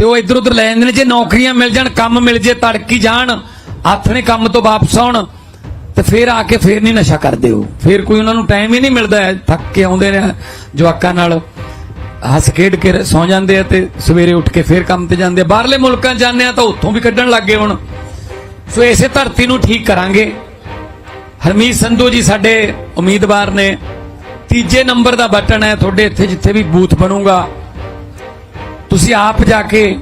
ਤੇ ਉਹ ਇੱਧਰ ਉੱਧਰ ਲੈ ਜਾਂਦੇ ਨੇ, ਜੇ ਨੌਕਰੀਆਂ ਮਿਲ ਜਾਣ, ਕੰਮ ਮਿਲ ਜੇ, ਤੜਕੀ ਜਾਣ, ਹੱਥ ਨੇ ਕੰਮ ਤੋਂ ਵਾਪਸ ਆਉਣ, ਤੇ ਫੇਰ ਆ ਕੇ ਫੇਰ ਨਹੀਂ ਨਸ਼ਾ ਕਰਦੇ ਉਹ। ਫੇਰ ਕੋਈ ਉਹਨਾਂ ਨੂੰ ਟਾਈਮ ਹੀ ਨਹੀਂ ਮਿਲਦਾ ਥੱਕ ਕੇ ਆਉਂਦੇ ਨੇ ਜਵਾਕਾਂ ਨਾਲ, ਹੱਸ ਖੇਡ ਕੇ ਸੌ ਜਾਂਦੇ ਆ ਤੇ ਸਵੇਰੇ ਉੱਠ ਕੇ ਫੇਰ ਕੰਮ ਤੇ ਜਾਂਦੇ ਆ। ਬਾਹਰਲੇ ਮੁਲਕਾਂ ਜਾਂਦੇ ਆ ਤਾਂ ਉੱਥੋਂ ਵੀ ਕੱਢਣ ਲੱਗ ਗਏ ਹੁਣ। ਸੋ ਇਸੇ ਧਰਤੀ ਨੂੰ ਠੀਕ ਕਰਾਂਗੇ। ਹਰਮੀਤ ਸੰਧੂ ਜੀ ਸਾਡੇ ਉਮੀਦਵਾਰ ਨੇ। ਤੀਜੇ ਨੰਬਰ ਦਾ ਬਟਨ ਹੈ ਤੁਹਾਡੇ ਇੱਥੇ ਜਿੱਥੇ ਵੀ ਬੂਥ ਬਣੂਗਾ। ਤੁਸੀਂ ਆਪ ਜਾ ਕੇ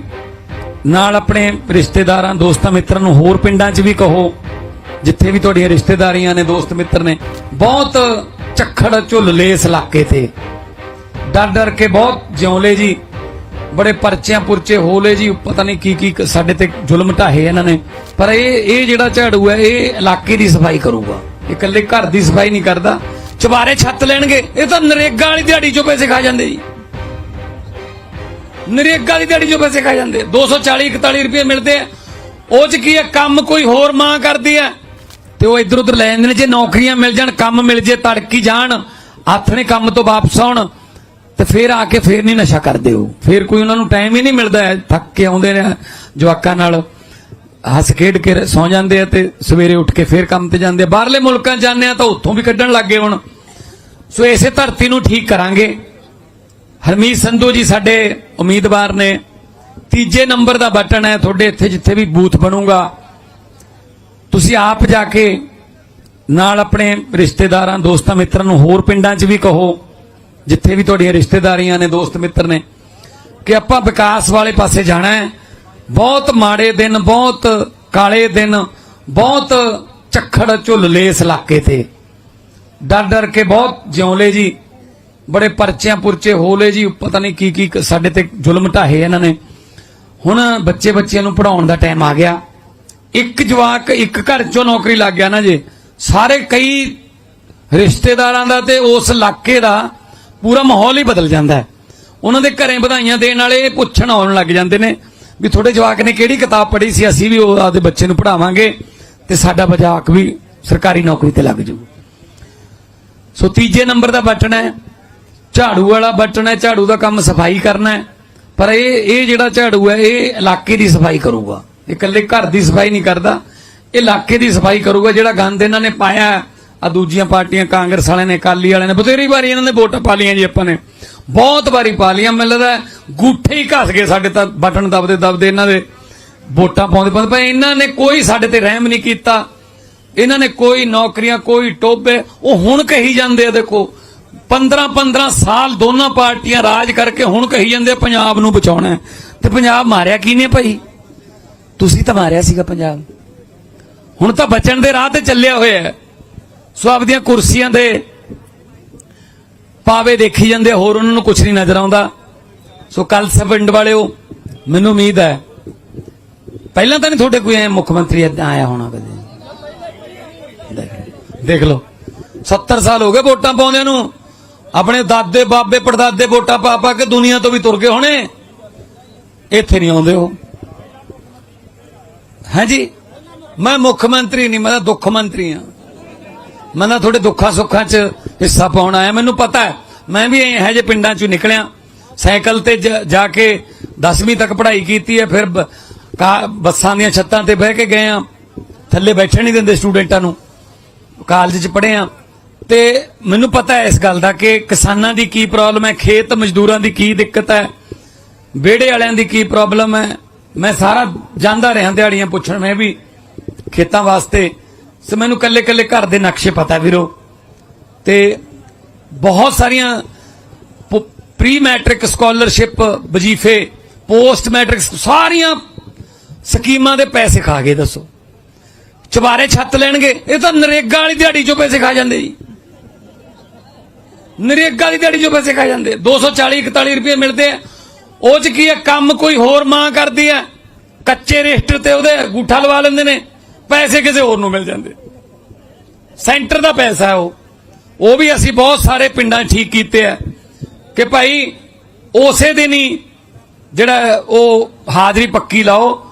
ਨਾਲ ਆਪਣੇ ਰਿਸ਼ਤੇਦਾਰਾਂ, ਦੋਸਤਾਂ, ਮਿੱਤਰਾਂ ਨੂੰ ਹੋਰ ਪਿੰਡਾਂ 'ਚ ਵੀ ਕਹੋ, ਜਿੱਥੇ ਵੀ ਤੁਹਾਡੀਆਂ ਰਿਸ਼ਤੇਦਾਰੀਆਂ ਨੇ, ਦੋਸਤ, ਮਿੱਤਰ ਨੇ, ਬਹੁਤ ਝੱਖੜ ਝੁੱਲਲੇ ਇਸ ਇਲਾਕੇ ਤੇ। ਡਰ ਡਰ ਕੇ ਬਹੁਤ ਜਿਉਂਲੇ ਜੀ, ਬੜੇ ਪਰਚਿਆਂ ਪੁਰਚੇ ਹੋਲੇ ਜੀ, ਪਤਾ ਨਹੀਂ ਕੀ ਕੀ ਸਾਡੇ ਤੇ ਜ਼ੁਲਮ ਢਾਹੇ ਇਹਨਾਂ ਨੇ। ਪਰ ਇਹ ਇਹ ਜਿਹੜਾ ਝਾੜੂ ਹੈ, ਇਹ ਇਲਾਕੇ ਦੀ ਸਫ਼ਾਈ ਕਰੂਗਾ। ਇਹ ਇਕੱਲੇ ਘਰ ਦੀ ਸਫ਼ਾਈ ਨਹੀਂ ਕਰਦਾ। ਚੁਬਾਰੇ ਛੱਤ ਲੈਣਗੇ, ਇਹ ਤਾਂ ਨਰੇਗਾ ਵਾਲੀ ਦਿਹਾੜੀ ਚੋਂ ਪੈਸੇ ਖਾ ਜਾਂਦੇ ਜੀ। ਨਰੇਗਾ ਦੀ ਦਿਹਾੜੀ ਚੋਂ ਪੈਸੇ ਖਾ ਜਾਂਦੇ 240 41 ਰੁਪਏ ਮਿਲਦੇ ਆ। ਉਹ ਚ ਕੀ ਹੈ ਕੰਮ ਕੋਈ ਹੋਰ ਮਾਂ ਕਰਦੀ ਹੈ ਤੇ ਉਹ ਇੱਧਰ ਉੱਧਰ ਲੈ ਜਾਂਦੇ ਨੇ। ਜੇ ਨੌਕਰੀਆਂ ਮਿਲ ਜਾਣ, ਕੰਮ ਮਿਲ ਜੇ, ਤੜਕੀ ਜਾਣ, ਹੱਥ ਨੇ ਕੰਮ ਤੋਂ ਵਾਪਸ ਆਉਣ, ਤੇ ਫੇਰ ਆ ਕੇ ਫੇਰ ਨਹੀਂ ਨਸ਼ਾ ਕਰਦੇ ਉਹ। ਫੇਰ ਕੋਈ ਉਹਨਾਂ ਨੂੰ ਟਾਈਮ ਹੀ ਨਹੀਂ ਮਿਲਦਾ ਹੈ। ਥੱਕ ਕੇ ਆਉਂਦੇ ਨੇ ਜਵਾਕਾਂ ਨਾਲ। ਹੱਸ ਖੇਡ ਕੇ ਸੌ ਜਾਂਦੇ ਆ ਤੇ ਸਵੇਰੇ ਉੱਠ ਕੇ ਫੇਰ ਕੰਮ ਤੇ ਜਾਂਦੇ ਆ। ਬਾਹਰਲੇ ਮੁਲਕਾਂ ਜਾਂਦੇ ਆ ਤਾਂ ਉੱਥੋਂ ਵੀ ਕੱਢਣ ਲੱਗ ਗਏ ਹੁਣ। ਸੋ ਇਸੇ ਧਰਤੀ ਨੂੰ ਠੀਕ ਕਰਾਂਗੇ। ਹਰਮੀਤ ਸੰਧੂ ਜੀ ਸਾਡੇ ਉਮੀਦਵਾਰ ਨੇ। ਤੀਜੇ ਨੰਬਰ ਦਾ ਬਟਨ ਹੈ ਤੁਹਾਡੇ ਇੱਥੇ ਜਿੱਥੇ ਵੀ ਬੂਥ ਬਣੂਗਾ। ਤੁਸੀਂ ਆਪ ਜਾ ਕੇ ਨਾਲ ਆਪਣੇ ਰਿਸ਼ਤੇਦਾਰਾਂ, ਦੋਸਤਾਂ, ਮਿੱਤਰਾਂ ਨੂੰ ਹੋਰ ਪਿੰਡਾਂ 'ਚ ਵੀ ਕਹੋ, ਜਿੱਥੇ ਵੀ ਤੁਹਾਡੀਆਂ ਰਿਸ਼ਤੇਦਾਰੀਆਂ ਨੇ, ਦੋਸਤ, ਮਿੱਤਰ ਨੇ, ਕਿ ਆਪਾਂ ਵਿਕਾਸ ਵਾਲੇ ਪਾਸੇ ਜਾਣਾ ਹੈ। ਬਹੁਤ ਮਾੜੇ ਦਿਨ, ਬਹੁਤ ਕਾਲੇ ਦਿਨ, ਬਹੁਤ ਝੱਖੜ ਝੁੱਲਲੇ ਇਸ ਇਲਾਕੇ ਤੇ। ਡਰ ਡਰ ਕੇ ਬਹੁਤ ਜਿਉਂ ਜਿਉਂਲੇ ਜੀ। ਬੜੇ ਪਰਚਿਆਂ ਪੁਰਚੇ ਹੋਲੇ ਜੀ, ਪਤਾ ਨਹੀਂ ਕੀ ਕੀ ਸਾਡੇ ਤੇ ਜ਼ੁਲਮ ਢਾਹੇ ਇਹਨਾਂ ਨੇ। ਹੁਣ ਬੱਚੇ ਬੱਚਿਆਂ ਨੂੰ ਪੜਾਉਣ ਦਾ ਟਾਈਮ ਆ ਗਿਆ। ਇੱਕ ਜਵਾਕ ਇੱਕ ਘਰ ਚੋਂ ਨੌਕਰੀ ਲੱਗ ਗਿਆ ਨਾ ਜੇ। ਸਾਰੇ ਕਈ ਰਿਸ਼ਤੇਦਾਰਾਂ ਦਾ ਤੇ ਉਸ ਇਲਾਕੇ ਦਾ ਪੂਰਾ ਮਾਹੌਲ ਹੀ ਬਦਲ ਜਾਂਦਾ ਹੈ। ਉਹਨਾਂ ਦੇ ਘਰੇ ਵਧਾਈਆਂ ਦੇਣ ਵਾਲੇ ਇਹ ਪੁੱਛਣ ਆਉਣ ਲੱਗ ਜਾਂਦੇ ਨੇ ਵੀ ਤੁਹਾਡੇ ਜਵਾਕ ਨੇ ਕਿਹੜੀ ਕਿਤਾਬ ਪੜ੍ਹੀ ਸੀ, ਅਸੀਂ ਵੀ ਉਹ ਆਪਦੇ ਬੱਚੇ ਨੂੰ ਪੜਾਵਾਂਗੇ ਤੇ ਸਾਡਾ ਬਜਾਕ ਵੀ ਸਰਕਾਰੀ ਨੌਕਰੀ ਤੇ ਲੱਗ ਜਾਊ। ਸੋ ਤੀਜੇ ਨੰਬਰ ਦਾ ਬਟਨ ਹੈ ਝਾੜੂ ਵਾਲਾ ਬਟਨ ਹੈ, ਝਾੜੂ ਦਾ ਕੰਮ ਸਫ਼ਾਈ ਕਰਨਾ ਹੈ। ਪਰ ਇਹ ਇਹ ਜਿਹੜਾ ਝਾੜੂ ਹੈ, ਇਹ ਇਲਾਕੇ ਦੀ ਸਫ਼ਾਈ ਕਰੂਗਾ। ਇਹ ਇਕੱਲੇ ਘਰ ਦੀ ਸਫ਼ਾਈ ਨਹੀਂ ਕਰਦਾ। ਇਹ ਇਲਾਕੇ ਦੀ ਸਫ਼ਾਈ ਕਰੂਗਾ, ਜਿਹੜਾ ਗੰਦ ਇਹਨਾਂ ਨੇ ਪਾਇਆ ਆ ਦੂਜੀਆਂ ਪਾਰਟੀਆਂ ਕਾਂਗਰਸ ਵਾਲਿਆਂ ਨੇ, ਅਕਾਲੀ ਵਾਲਿਆਂ ਨੇ, ਬਥੇਰੀ ਵਾਰੀ ਇਹਨਾਂ ਨੇ ਵੋਟਾਂ ਪਾ ਲਈਆਂ ਜੀ ਆਪਾਂ ਨੇ। ਬਹੁਤ ਵਾਰੀ ਪਾ ਲਈਆਂ ਮਿਲਦਾ ਗੂਠੇ ਹੀ ਘਸ ਗਏ ਸਾਡੇ ਤਾਂ ਬਟਨ ਦਬਦੇ ਦਬਦੇ ਇਹਨਾਂ ਦੇ। ਵੋਟਾਂ ਪਾਉਂਦੇ ਪਾਉਂਦੇ, ਪਰ ਇਹਨਾਂ ਨੇ ਕੋਈ ਸਾਡੇ ਤੇ ਰਹਿਮ ਨਹੀਂ ਕੀਤਾ। ਇਹਨਾਂ ਨੇ ਕੋਈ ਨੌਕਰੀਆਂ, ਕੋਈ ਟੋਬੇ ਉਹ ਹੁਣ ਕਹੀ ਜਾਂਦੇ ਆ ਦੇਖੋ। 15 15 ਸਾਲ ਦੋਨਾਂ ਪਾਰਟੀਆਂ ਰਾਜ ਕਰਕੇ ਹੁਣ ਕਹੀ ਜਾਂਦੇ ਪੰਜਾਬ ਨੂੰ ਬਚਾਉਣਾ ਤੇ ਪੰਜਾਬ ਮਾਰਿਆ ਕਿਹਨੇ ਭਾਈ? ਤੁਸੀਂ ਤਾਂ ਮਾਰਿਆ ਸੀਗਾ ਪੰਜਾਬ। ਹੁਣ ਤਾਂ ਬਚਣ ਦੇ ਰਾਹ ਤੇ ਚੱਲਿਆ ਹੋਇਆ ਹੈ। ਸੋ ਆਪਦੀਆਂ ਕੁਰਸੀਆਂ ਦੇ ਪਾਵੇ ਦੇਖੀ ਜਾਂਦੇ ਹੋਰ ਉਹਨਾਂ ਨੂੰ ਕੁਝ ਨਹੀਂ ਨਜ਼ਰ ਆਉਂਦਾ। ਸੋ ਕੱਲ ਪਿੰਡ ਵਾਲਿਓ, ਮੈਨੂੰ ਉਮੀਦ ਹੈ, ਪਹਿਲਾਂ ਤਾਂ ਨਹੀਂ ਤੁਹਾਡੇ ਕੋਈ ਐ ਮੁੱਖ ਮੰਤਰੀ ਏਦਾਂ ਆਇਆ ਹੋਣਾ ਕਦੇ। ਦੇਖ ਲਓ। 70 ਸਾਲ ਹੋ ਗਏ ਵੋਟਾਂ ਪਾਉਂਦਿਆਂ ਨੂੰ। ਆਪਣੇ ਦਾਦੇ ਬਾਬੇ ਪੜਦਾਦੇ ਵੋਟਾਂ ਪਾ ਪਾ ਕੇ ਦੁਨੀਆ ਤੋਂ ਵੀ ਤੁਰ ਗਏ ਹੋਣੇ। ਇੱਥੇ ਨਹੀਂ ਆਉਂਦੇ ਹੋ ਹਾਂਜੀ ਮੈਂ ਮੁੱਖ ਮੰਤਰੀ ਨਹੀਂ, ਮੈਂ ਤਾਂ ਦੁੱਖ ਮੰਤਰੀ ਹਾਂ। ਮੈਂ ਤਾਂ ਤੁਹਾਡੇ ਦੁੱਖਾਂ ਸੁੱਖਾਂ 'ਚ ਹਿੱਸਾ ਪਾਉਣ ਆਇਆ। ਮੈਨੂੰ ਪਤਾ ਹੈ, ਮੈਂ ਵੀ ਇਹੋ ਜਿਹੇ ਪਿੰਡਾਂ 'ਚੋਂ ਨਿਕਲਿਆ। ਸਾਈਕਲ ਤੇ ਜ- ਜਾ ਕੇ 10ਵੀਂ ਤੱਕ ਪੜ੍ਹਾਈ ਕੀਤੀ ਹੈ, ਫਿਰ ਬੱਸਾਂ ਦੀਆਂ ਛੱਤਾਂ ਤੇ ਬਹਿ ਕੇ ਗਏ ਆ ਥੱਲੇ ਬੈਠਣ ਨਹੀਂ ਦਿੰਦੇ ਸਟੂਡੈਂਟਾਂ ਨੂੰ। ਕਾਲਜ 'ਚ ਪੜ੍ਹੇ ਆ ਤੇ ਮੈਨੂੰ ਪਤਾ ਹੈ ਇਸ ਗੱਲ ਦਾ ਕਿ ਕਿਸਾਨਾਂ ਦੀ ਕੀ ਪ੍ਰੋਬਲਮ ਹੈ, ਖੇਤ ਮਜ਼ਦੂਰਾਂ ਦੀ ਕੀ ਦਿੱਕਤ ਹੈ, ਵਿਹੜੇ ਵਾਲਿਆਂ ਦੀ ਕੀ ਪ੍ਰੋਬਲਮ ਹੈ। ਮੈਂ ਸਾਰਾ ਜਾਂਦਾ ਰਿਹਾ ਦਿਹਾੜੀਆਂ ਪੁੱਛਣ, ਮੈਂ ਵੀ ਖੇਤਾਂ ਵਾਸਤੇ। ਸੋ ਮੈਨੂੰ ਕੱਲੇ ਕੱਲੇ ਘਰ ਦੇ ਨਕਸ਼ੇ ਪਤਾ ਵੀਰੋ। ਤੇ ਬਹੁਤ ਸਾਰੀਆਂ ਪ੍ਰੀ ਮੈਟ੍ਰਿਕ ਸਕਾਲਰਸ਼ਿਪ ਵਜੀਫੇ ਪੋਸਟ ਮੈਟ੍ਰਿਕ ਸਾਰੀਆਂ ਸਕੀਮਾਂ ਦੇ ਪੈਸੇ ਖਾ ਗਏ, ਦੱਸੋ। ਚੁਬਾਰੇ ਛੱਤ ਲੈਣਗੇ, ਇਹ ਤਾਂ ਨਰੇਗਾ ਵਾਲੀ ਦਿਹਾੜੀ ਚੋਂ ਪੈਸੇ ਖਾ ਜਾਂਦੇ ਜੀ। ਨਰੇਗਾ ਦੀ ਦਿਹਾੜੀ ਚੋਂ ਪੈਸੇ ਖਾ ਜਾਂਦੇ 240 41 ਰੁਪਏ ਮਿਲਦੇ ਆ। ਉਹ ਚ ਕੀ ਹੈ ਕੰਮ ਕੋਈ ਹੋਰ ਮਾਂ ਕਰਦੀ ਹੈ ਕੱਚੇ ਰਜਿਸਟਰ ਤੇ ਉਹਦੇ ਅੰਗੂਠਾ ਲਵਾ ਲੈਂਦੇ ਨੇ। ਪੈਸੇ ਕਿਸੇ ਹੋਰ ਨੂੰ ਮਿਲ ਜਾਂਦੇ। ਸੈਂਟਰ ਦਾ ਪੈਸਾ ਉਹ। ਉਹ ਵੀ ਅਸੀਂ ਬਹੁਤ ਸਾਰੇ ਪਿੰਡਾਂ ਠੀਕ ਕੀਤੇ ਆ। ਕਿ ਭਾਈ, ਉਸੇ ਦਿਨ ਹੀ ਜਿਹੜਾ ਉਹ ਹਾਜ਼ਰੀ ਪੱਕੀ ਲਾਓ,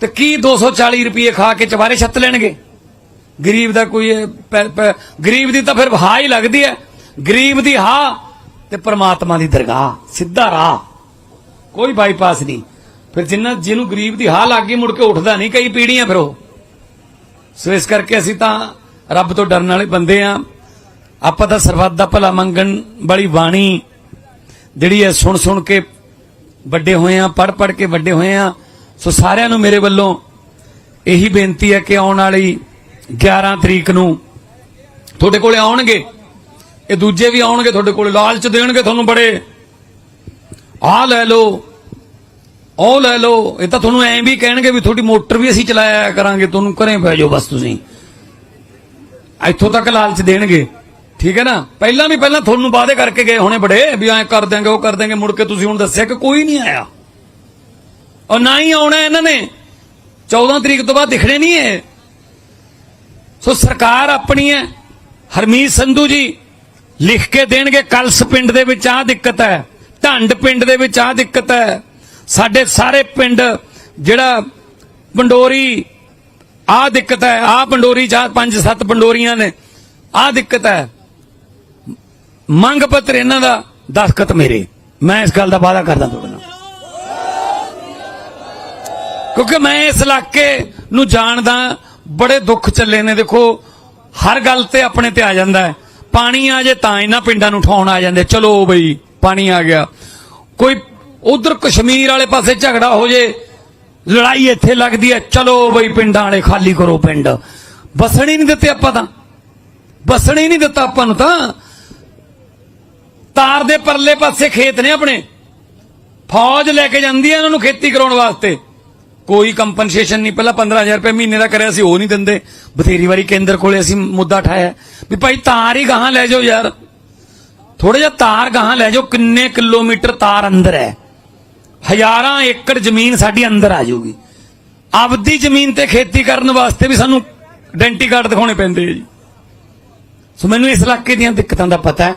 ਤੇ ਕੀ 240 ਰੁਪਏ ਖਾ ਕੇ ਚਵਾਰੇ ਛੱਤ ਲੈਣਗੇ? ਗਰੀਬ ਦਾ ਕੋਈ ਗਰੀਬ ਦੀ ਤਾਂ ਫਿਰ ਹਾ ਹੀ ਲੱਗਦੀ ਹੈ ਗਰੀਬ ਦੀ ਹਾ ਤੇ ਪ੍ਰਮਾਤਮਾ ਦੀ ਦਰਗਾਹ, ਸਿੱਧਾ ਰਾਹ। ਕੋਈ ਬਾਈਪਾਸ ਨਹੀਂ। ਫਿਰ ਜਿੰਨਾ ਜਿਹਨੂੰ ਗਰੀਬ ਦੀ ਹਾਲ ਲੱਗ ਗਈ, ਮੁੜ ਕੇ ਉੱਠਦਾ ਨਹੀਂ ਕਈ ਪੀੜੀਆਂ ਫਿਰ ਉਹ। ਸੋ ਇਸ ਕਰਕੇ ਅਸੀਂ ਤਾਂ ਰੱਬ ਤੋਂ ਡਰਨ ਵਾਲੇ ਬੰਦੇ ਆ। ਆਪਾਂ ਤਾਂ ਸਰਬੱਤ ਦਾ ਭਲਾ ਮੰਗਣ ਵਾਲੀ ਬਾਣੀ ਜਿਹੜੀ ਹੈ ਸੁਣ ਸੁਣ ਕੇ ਵੱਡੇ ਹੋਏ ਆ ਪੜ ਪੜ ਕੇ ਵੱਡੇ ਹੋਏ ਆ। ਸੋ ਸਾਰਿਆਂ ਨੂੰ ਮੇਰੇ ਵੱਲੋਂ ਇਹੀ ਬੇਨਤੀ ਹੈ ਕਿ ਆਉਣ ਵਾਲੀ 11 ਤਰੀਕ ਨੂੰ ਤੁਹਾਡੇ ਕੋਲੇ ਆਉਣਗੇ। ਇਹ ਦੂਜੇ ਵੀ ਆਉਣਗੇ ਤੁਹਾਡੇ ਕੋਲ, ਲਾਲਚ ਦੇਣਗੇ ਤੁਹਾਨੂੰ ਬੜੇ। ਆ ਲੈ ਲਓ, ਉਹ ਲੈ ਲਓ, ਇਹ ਤਾਂ ਤੁਹਾਨੂੰ ਐਂ ਵੀ ਕਹਿਣਗੇ ਵੀ ਤੁਹਾਡੀ ਮੋਟਰ ਵੀ ਅਸੀਂ ਚਲਾਇਆ ਕਰਾਂਗੇ, ਤੁਹਾਨੂੰ ਘਰੇ ਪੈ ਜਾਓ ਬਸ ਤੁਸੀਂ। ਇੱਥੋਂ ਤੱਕ ਲਾਲਚ ਦੇਣਗੇ, ਠੀਕ ਹੈ ਨਾ? ਪਹਿਲਾਂ ਵੀ ਪਹਿਲਾਂ ਤੁਹਾਨੂੰ ਵਾਅਦੇ ਕਰਕੇ ਗਏ ਹੋਣੇ ਬੜੇ, ਵੀ ਐਂ ਕਰ ਦਿਆਂਗੇ, ਉਹ ਕਰ ਦਿਆਂਗੇ, ਮੁੜ ਕੇ ਤੁਸੀਂ ਹੁਣ ਦੱਸਿਆ ਕਿ ਕੋਈ ਨਹੀਂ ਆਇਆ। ਔਰ ਨਾ ਹੀ ਆਉਣਾ ਇਹਨਾਂ ਨੇ। 14 ਤਰੀਕ ਤੋਂ ਬਾਅਦ ਦਿਖਣੇ ਨਹੀਂ ਹੈ ਸੋ ਸਰਕਾਰ ਆਪਣੀ ਹੈ, ਹਰਮੀਤ ਸੰਧੂ ਜੀ ਲਿਖ ਕੇ ਦੇਣਗੇ, ਕਲਸ ਪਿੰਡ ਦੇ ਵਿੱਚ ਆਹ ਦਿੱਕਤ ਹੈ, ਢੰਡ ਪਿੰਡ ਦੇ ਵਿੱਚ ਆਹ ਦਿੱਕਤ ਹੈ। ਸਾਡੇ ਸਾਰੇ ਪਿੰਡ, ਜਿਹੜਾ ਪੰਡੋਰੀ, ਆਹ ਦਿੱਕਤ ਹੈ, ਆਹ ਪੰਡੋਰੀ ਜਾਂ ਪੰਜ, ਸੱਤ ਪੰਡੋਰੀਆਂ ਨੇ, ਆਹ ਦਿੱਕਤ ਹੈ। ਮੰਗ ਪੱਤਰ ਇਹਨਾਂ ਦਾ, ਦਸਖਤ ਮੇਰੇ। ਮੈਂ ਇਸ ਗੱਲ ਦਾ ਵਾਅਦਾ ਕਰਦਾ ਤੁਹਾਡੇ ਨਾਲ। ਕਿਉਂਕਿ ਮੈਂ ਇਸ ਇਲਾਕੇ ਨੂੰ ਜਾਣਦਾ, ਬੜੇ ਦੁੱਖ ਚੱਲੇ ਨੇ। ਦੇਖੋ, ਹਰ ਗੱਲ ਤੇ ਆਪਣੇ ਤੇ ਆ ਜਾਂਦਾ ਹੈ। ਪਾਣੀ ਆ ਜੇ ਤਾਂ ਇਹਨਾਂ ਪਿੰਡਾਂ ਨੂੰ ਠਾਉਣ ਆ ਜਾਂਦੇ। ਚਲੋ ਬਈ, ਪਾਣੀ ਆ ਗਿਆ। ਕੋਈ ਉਧਰ ਕਸ਼ਮੀਰ ਵਾਲੇ ਪਾਸੇ ਝਗੜਾ ਹੋ ਜੇ, ਲੜਾਈ ਇੱਥੇ ਲੱਗਦੀ ਹੈ, ਚਲੋ ਬਈ ਪਿੰਡਾਂ ਵਾਲੇ ਖਾਲੀ ਕਰੋ ਪਿੰਡ। ਬਸਣੀ ਨਹੀਂ ਦਿੱਤੇ ਆਪਾਂ ਤਾਂ। ਬਸਣੀ ਨਹੀਂ ਦਿੱਤਾ ਆਪਾਂ ਨੂੰ ਤਾਂ। ਤਾਰ ਦੇ ਪਰਲੇ ਪਾਸੇ ਖੇਤ ਨੇ ਆਪਣੇ। ਫੌਜ ਲੈ ਕੇ ਜਾਂਦੀ ਹੈ ਇਹਨਾਂ ਨੂੰ ਖੇਤੀ ਕਰਾਉਣ ਵਾਸਤੇ। ਕੋਈ ਕੰਪਨਸੇਸ਼ਨ ਨਹੀਂ। ਪਹਿਲਾਂ 15000 ਰੁਪਏ ਮਹੀਨੇ ਦਾ ਕਰਿਆ ਸੀ, ਉਹ ਨਹੀਂ ਦਿੰਦੇ। ਬਥੇਰੀ ਵਾਰੀ ਕੇਂਦਰ ਕੋਲੇ ਅਸੀਂ ਮੁੱਦਾ ਉਠਾਇਆ ਵੀ ਭਾਈ ਤਾਰ ਹੀ ਗਾਹਾਂ ਲੈ ਜਾਓ ਯਾਰ। ਥੋੜਾ ਜਿਹਾ ਤਾਰ ਗਾਹਾਂ ਲੈ ਜਾਓ, ਕਿੰਨੇ ਕਿਲੋਮੀਟਰ ਤਾਰ ਅੰਦਰ ਹੈ। ਹਜ਼ਾਰਾਂ ਏਕੜ ਜ਼ਮੀਨ ਸਾਡੀ ਅੰਦਰ ਆ ਜਾਊਗੀ। ਆਪਦੀ ਜ਼ਮੀਨ ਤੇ ਖੇਤੀ ਕਰਨ ਵਾਸਤੇ ਵੀ ਸਾਨੂੰ ਆਇਡੈਂਟੀ ਕਾਰਡ ਦਿਖਾਉਣੇ ਪੈਂਦੇ ਆ ਜੀ। ਸੋ ਮੈਨੂੰ ਇਸ ਇਲਾਕੇ ਦੀਆਂ ਦਿੱਕਤਾਂ ਦਾ ਪਤਾ ਹੈ।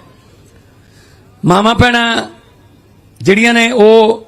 ਮਾਮਾ ਭੈਣਾਂ ਜਿਹੜੀਆਂ ਨੇ, ਉਹ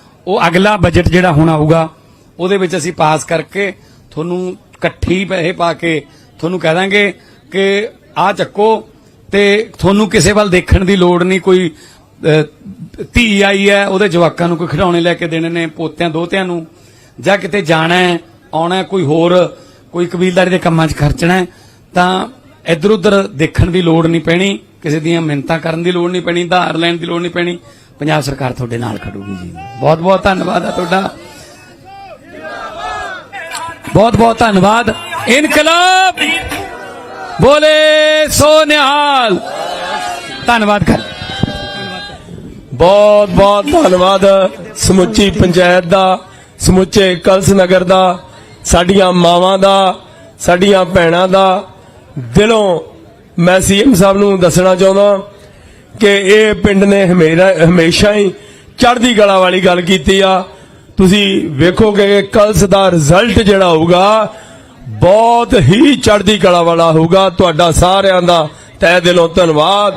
ਉਹ ਅਗਲਾ ਬਜਟ ਜਿਹੜਾ ਹੁਣ ਆਊਗਾ, ਉਹਦੇ ਵਿੱਚ ਅਸੀਂ ਪਾਸ ਕਰਕੇ ਤੁਹਾਨੂੰ ਇਕੱਠੀ ਪੈਸੇ ਪਾ ਕੇ ਤੁਹਾਨੂੰ ਕਹਿ ਦਾਂਗੇ ਕਿ ਆ ਚੱਕੋ ਤੇ ਤੁਹਾਨੂੰ ਕਿਸੇ ਵੱਲ ਦੇਖਣ ਦੀ ਲੋੜ ਨਹੀਂ, ਕੋਈ ਧੀ ਆਈ ਹੈ, ਉਹਦੇ ਜਵਾਕਾਂ ਨੂੰ ਕੋਈ ਖਿਡੌਣੇ ਲੈ ਕੇ ਦੇਣੇ ਨੇ, ਪੋਤਿਆਂ, ਦੋਤਿਆਂ ਨੂੰ, ਜਾਂ ਕਿਤੇ ਜਾਣਾ ਹੈ, ਆਉਣਾ ਕੋਈ ਹੋਰ, ਕੋਈ ਕਬੀਲਦਾਰੀ ਦੇ ਕੰਮਾਂ 'ਚ ਖਰਚਣਾ ਤਾਂ ਇੱਧਰ ਉੱਧਰ ਦੇਖਣ ਦੀ ਲੋੜ ਨਹੀਂ ਪੈਣੀ, ਕਿਸੇ ਦੀਆਂ ਮਿਹਨਤਾਂ ਕਰਨ ਦੀ ਲੋੜ ਨਹੀਂ ਪੈਣੀ ਧਾਰ ਲੈਣ ਦੀ ਲੋੜ ਨਹੀਂ ਪੈਣੀ ਪੰਜਾਬ ਸਰਕਾਰ ਤੁਹਾਡੇ ਨਾਲ ਖੜੂਗੀ ਜੀ। ਬਹੁਤ ਬਹੁਤ ਧੰਨਵਾਦ ਹੈ ਤੁਹਾਡਾ। ਬਹੁਤ ਬਹੁਤ ਧੰਨਵਾਦ। ਇਨਕਲਾਬ! ਬੋਲੇ ਸੋ ਨਿਹਾਲ ਧੰਨਵਾਦ ਕਰ। ਬਹੁਤ ਬਹੁਤ ਧੰਨਵਾਦ। ਸਮੁੱਚੀ ਪੰਚਾਇਤ ਦਾ, ਸਮੁੱਚੇ ਕਲਸ ਨਗਰ ਦਾ, ਸਾਡੀਆਂ ਮਾਵਾਂ ਦਾ, ਸਾਡੀਆਂ ਭੈਣਾਂ ਦਾ। ਦਿਲੋਂ ਮੈਂ ਸੀਐਮ ਸਾਹਿਬ ਨੂੰ ਦੱਸਣਾ ਚਾਹੁੰਦਾ ਕਿ ਇਹ ਪਿੰਡ ਨੇ ਹਮੇਰਾ ਹਮੇਸ਼ਾ ਹੀ ਚੜ੍ਹਦੀ ਕਲਾ ਵਾਲੀ ਗੱਲ ਕੀਤੀ ਆ। ਤੁਸੀਂ ਵੇਖੋਗੇ ਕਲਸ ਦਾ ਰਿਜ਼ਲਟ ਜਿਹੜਾ ਹੋਊਗਾ, ਬਹੁਤ ਹੀ ਚੜ੍ਹਦੀ ਕਲਾ ਵਾਲਾ ਹੋਊਗਾ। ਤੁਹਾਡਾ ਸਾਰਿਆਂ ਦਾ ਤਹਿ ਦਿਲੋਂ ਧੰਨਵਾਦ।